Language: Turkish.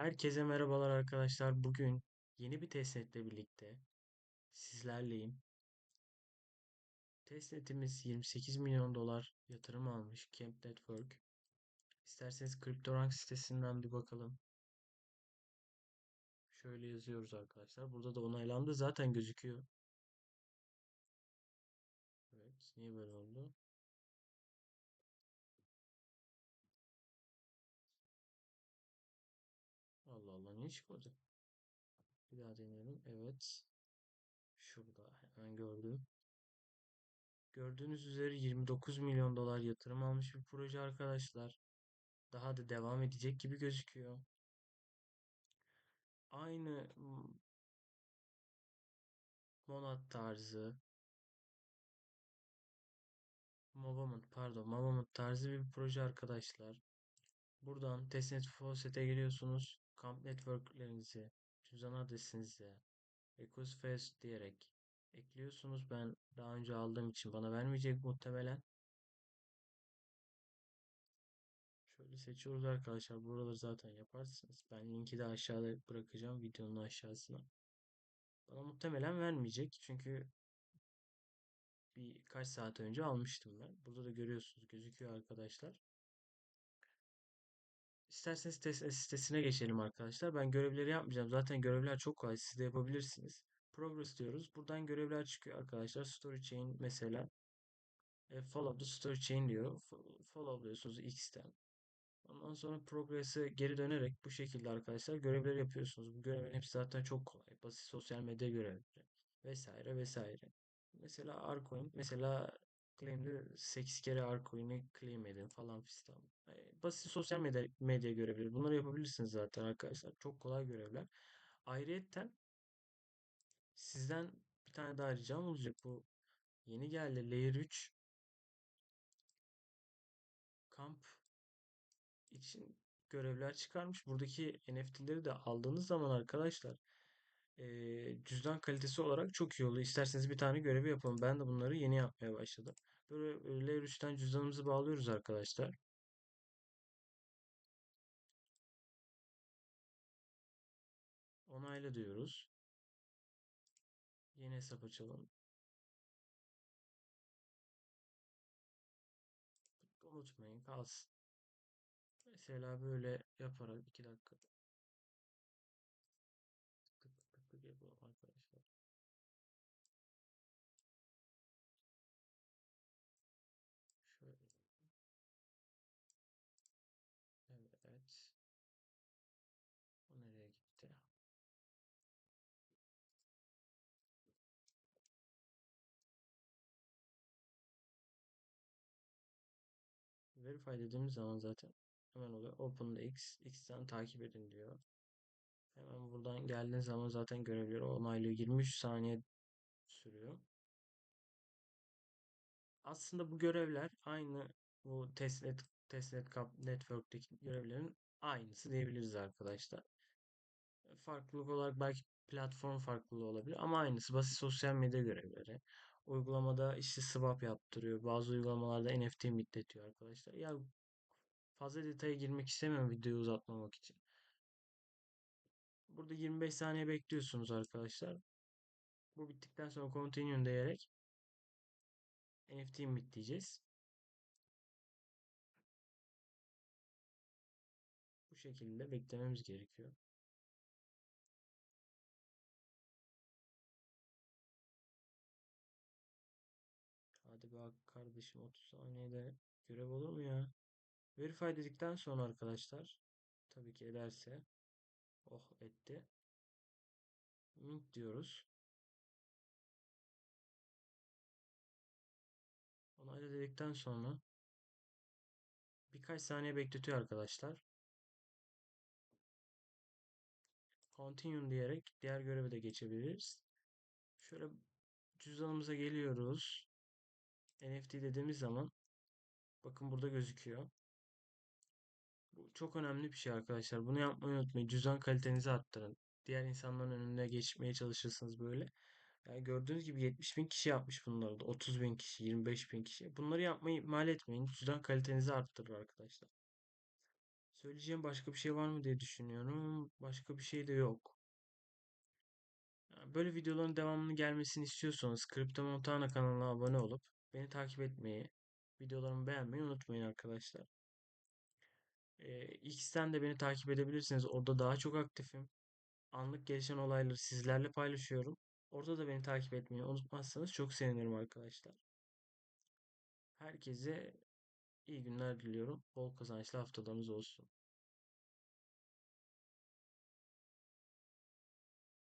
Herkese merhabalar arkadaşlar. Bugün yeni bir testnetle birlikte sizlerleyim. Testnetimiz 28 milyon dolar yatırım almış Camp Network. İsterseniz CryptoRank sitesinden bir bakalım. Şöyle yazıyoruz arkadaşlar. Burada da onaylandı zaten gözüküyor. Evet, niye böyle oldu? Niye çıkmadı? Bir daha deneyelim. Evet. Şurada hemen gördüm. Gördüğünüz üzere 29 milyon dolar yatırım almış bir proje arkadaşlar. Daha da devam edecek gibi gözüküyor. Aynı Monat tarzı Movement pardon Movement tarzı bir proje arkadaşlar. Buradan testnet faucet'e giriyorsunuz. Kamp networklerinizi, cüzdan adresinizi, Ecosfest diyerek ekliyorsunuz. Ben daha önce aldığım için bana vermeyecek muhtemelen. Şöyle seçiyoruz arkadaşlar. Buraları zaten yaparsınız. Ben linki de aşağıda bırakacağım videonun aşağısına. Bana muhtemelen vermeyecek. Çünkü birkaç saat önce almıştım ben. Burada da görüyorsunuz gözüküyor arkadaşlar. İsterseniz test sitesine geçelim arkadaşlar. Ben görevleri yapmayacağım. Zaten görevler çok kolay. Siz de yapabilirsiniz. Progress diyoruz. Buradan görevler çıkıyor arkadaşlar. Story chain mesela. E, follow the story chain diyor. Follow diyorsunuz X'ten. Ondan sonra progress'e geri dönerek bu şekilde arkadaşlar görevleri yapıyorsunuz. Bu görevlerin hepsi zaten çok kolay. Basit sosyal medya görevleri vesaire vesaire. Mesela Arcoin mesela claim'de 8 kere Arcoin'i claim edin falan fistan. Yani basit sosyal medya, medya görevleri. Bunları yapabilirsiniz zaten arkadaşlar. Çok kolay görevler. Ayrıyetten sizden bir tane daha ricam olacak. Bu yeni geldi Layer 3 kamp için görevler çıkarmış. Buradaki NFT'leri de aldığınız zaman arkadaşlar e, cüzdan kalitesi olarak çok iyi oluyor. İsterseniz bir tane görevi yapalım. Ben de bunları yeni yapmaya başladım. Böyle Layer 3'ten cüzdanımızı bağlıyoruz arkadaşlar. Onayla diyoruz. Yeni hesap açalım. Unutmayın kalsın. Mesela böyle yaparak 2 dakika tık tık tık tık yapalım arkadaşlar. Verify dediğimiz zaman zaten hemen oluyor. Open the X, X'ten takip edin diyor. Hemen buradan geldiğiniz zaman zaten görevleri onaylıyor. 23 saniye sürüyor. Aslında bu görevler aynı bu testnet testnet network'teki görevlerin aynısı diyebiliriz arkadaşlar. Farklılık olarak belki platform farklılığı olabilir ama aynısı basit sosyal medya görevleri. Uygulamada işte swap yaptırıyor. Bazı uygulamalarda NFT mitletiyor arkadaşlar. Ya fazla detaya girmek istemiyorum videoyu uzatmamak için. Burada 25 saniye bekliyorsunuz arkadaşlar. Bu bittikten sonra continue diyerek NFT mint diyeceğiz. Bu şekilde beklememiz gerekiyor. Kardeşim 30 saniyede görev olur mu ya? Verify dedikten sonra arkadaşlar tabii ki ederse oh etti. Mint diyoruz. Onayla dedikten sonra birkaç saniye bekletiyor arkadaşlar. Continue diyerek diğer göreve de geçebiliriz. Şöyle cüzdanımıza geliyoruz. NFT dediğimiz zaman bakın burada gözüküyor. Bu çok önemli bir şey arkadaşlar. Bunu yapmayı unutmayın. Cüzdan kalitenizi arttırın. Diğer insanların önüne geçmeye çalışırsınız böyle. Yani gördüğünüz gibi 70 bin kişi yapmış bunları da. 30 bin kişi, 25 bin kişi. Bunları yapmayı ihmal etmeyin. Cüzdan kalitenizi arttırır arkadaşlar. Söyleyeceğim başka bir şey var mı diye düşünüyorum. Başka bir şey de yok. Böyle videoların devamını gelmesini istiyorsanız Kripto Montana kanalına abone olup beni takip etmeyi, videolarımı beğenmeyi unutmayın arkadaşlar. Ee, X'ten de beni takip edebilirsiniz. Orada daha çok aktifim. Anlık gelişen olayları sizlerle paylaşıyorum. Orada da beni takip etmeyi unutmazsanız çok sevinirim arkadaşlar. Herkese iyi günler diliyorum. Bol kazançlı haftalarınız olsun.